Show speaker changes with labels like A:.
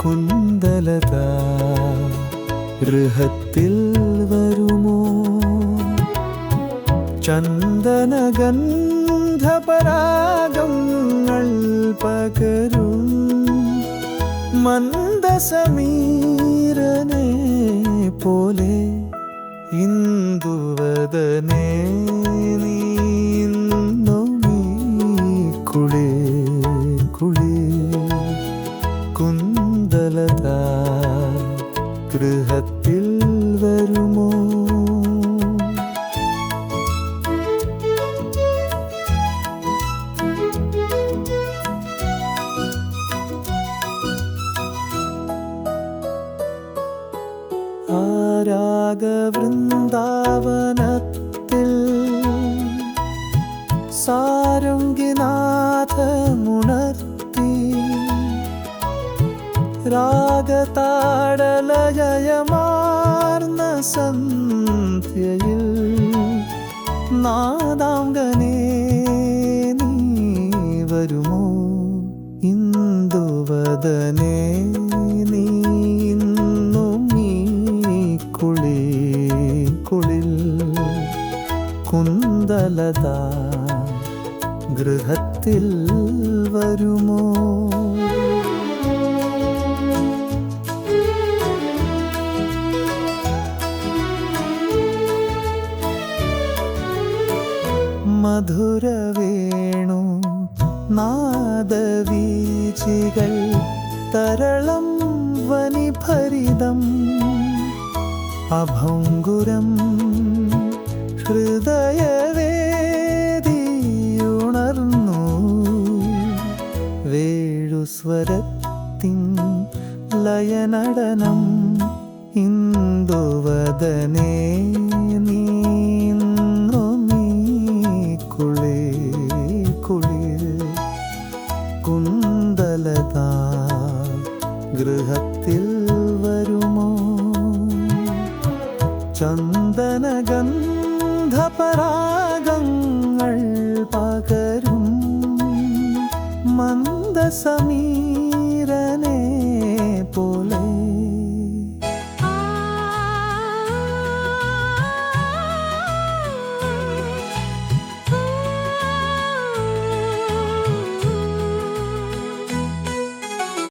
A: കുന്തലത ഗൃഹത്തിൽ വരുമോ? ചന്ദനഗന്ധപരാഗങ്ങൾ പകരും മന്ദസമീരനെ പോലെ ഇന്ദുവദനേ നീ കുളേ കുളേ കുളേ കുന്തലത ഗൃഹത്തിൽ വരുമോ? ആരാഗവൃന്ദാവനത്തിൽ സാരംഗിനാഥമുണർത്തി രാഗതാടലയമാർന്ന സന്ധ്യയിൽ നാദാംഗനേ നീ വരുമോ? ഇന്ദുവദനേ നീ ഗൃഹത്തിൽ വരുമോ? മധുരവേണു. നാദവീചികൾ തരളം വനിഭരിതം. അഭംഗുരം ഹൃദയവേദിയുണർന്നു. വേഴുസ്വരത്തിൻ ലയനടനം ഇന്ദുവദനേ കുന്തലത ഗൃഹത്തിൽ വരുമോ? ചന്ദനഗന്ധപരാഗങ്ങൾ പകരും